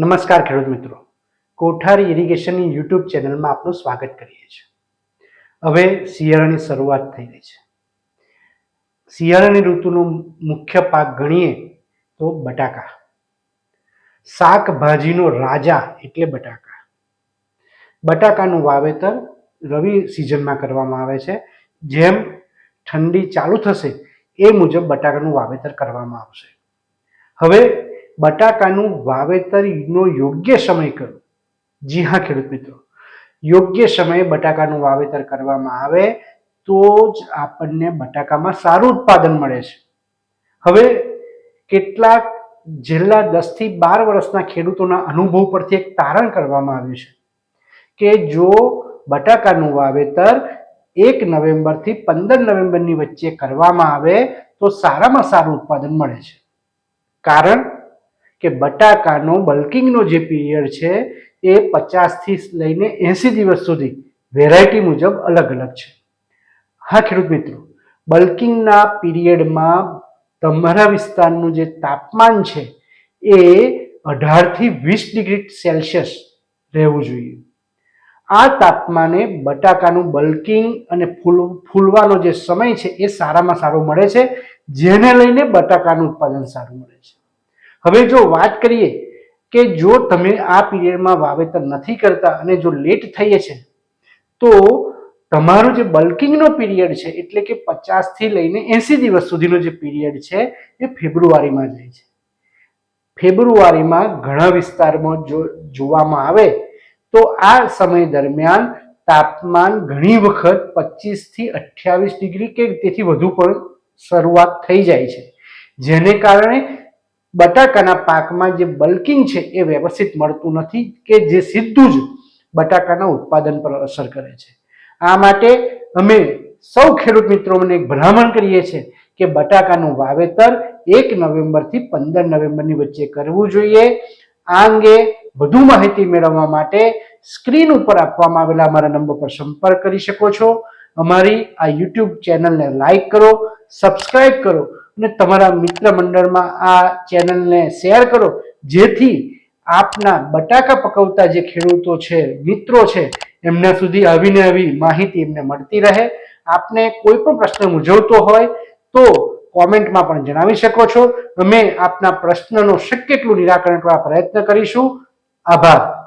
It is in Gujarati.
નમસ્કાર ખેડૂત મિત્રો. કોઠારી ઇરિગેશનની યુટ્યુબ ચેનલમાં આપનું સ્વાગત કરીએ છીએ. હવે શિયાળાની શરૂઆત થઈ ગઈ છે. શિયાળાની ઋતુનો મુખ્ય પાક ગણીએ તો બટાકા. શાકભાજીનો રાજા એટલે બટાકા. બટાકાનું વાવેતર રવિ સિઝનમાં કરવામાં આવે છે. જેમ ઠંડી ચાલુ થશે એ મુજબ બટાકાનું વાવેતર કરવામાં આવશે. હવે બટાકાનું વાવેતરનો યોગ્ય સમય કરો. જી હા, ખેડૂત મિત્રો. યોગ્ય સમયે બટાકાનું વાવેતર કરવામાં આવે તો જ આપણને બટાકામાં સારું ઉત્પાદન મળે છે. હવે કેટલાક છેલ્લા દસથી બાર વર્ષના ખેડૂતોના અનુભવ પરથી એક તારણ કરવામાં આવ્યું છે કે જો બટાકાનું વાવેતર એક નવેમ્બરથી પંદર નવેમ્બરની વચ્ચે કરવામાં આવે તો સારામાં સારું ઉત્પાદન મળે છે. કારણ કે બટાકાનો બલ્કિંગનો જે પીરિયડ છે, એ પચાસથી લઈને એંસી દિવસ સુધી વેરાયટી મુજબ અલગ અલગ છે. હા, ખેડૂત મિત્રો, બલ્કિંગના પીરિયડમાં તમારા વિસ્તારનું જે તાપમાન છે, એ અઢારથી વીસ ડિગ્રી સેલ્સિયસ રહેવું જોઈએ. આ તાપમાને બટાકાનું બલ્કિંગ અને ફૂલ, ફૂલવાનો જે સમય છે, એ સારામાં સારો મળે છે, જેને લઈને બટાકાનું ઉત્પાદન સારું મળે છે. હવે જો વાત કરીએ કે જો તમે આ પીરિયડમાં વાવેતર નથી કરતા અને જો લેટ થઈએ છે, તો તમારું જે બલ્કિંગનો પીરિયડ છે, એટલે કે પચાસથી લઈને એંસી દિવસ સુધીનો જે પીરિયડ છે, એ ફેબ્રુઆરીમાં જાય છે. ફેબ્રુઆરીમાં ઘણા વિસ્તારમાં જો જોવામાં આવે, તો આ સમય દરમિયાન તાપમાન ઘણી વખત પચીસથી અઠ્યાવીસ ડિગ્રી કે તેથી વધુ પણ શરૂઆત થઈ જાય છે. જેને કારણે બટાકાના પાકમાં જે બલ્કિંગ છે એ વ્યવસ્થિત મળતું નથી કે જે સીધું જ બટાકાના ઉત્પાદન પર અસર કરે છે. આ માટે અમે સૌ ખેડૂત મિત્રોને એક ભલામણ કરીએ છીએ કે બટાકાનું વાવેતર એક નવેમ્બરથી પંદર નવેમ્બરની વચ્ચે કરવું જોઈએ. આ અંગે વધુ માહિતી મેળવવા માટે સ્ક્રીન ઉપર આપવામાં આવેલા અમારા નંબર પર સંપર્ક કરી શકો છો. અમારી આ યુટ્યુબ ચેનલને લાઈક કરો સબસ્ક્રાઈબ કરો અને તમારા મિત્ર મંડળમાં આ ચેનલને શેર કરો, જેથી આપના બટાકા પકવતા જે ખેડૂતો છે, મિત્રો છે, એમના સુધી આવીને આવી માહિતી એમને મળતી રહે. આપને કોઈ પણ પ્રશ્ન મૂંઝવતો હોય તો કોમેન્ટમાં પણ જણાવી શકો છો. અમે આપના પ્રશ્નનો શક્ય એટલું નિરાકરણ કરવા પ્રયત્ન કરીશું. આભાર.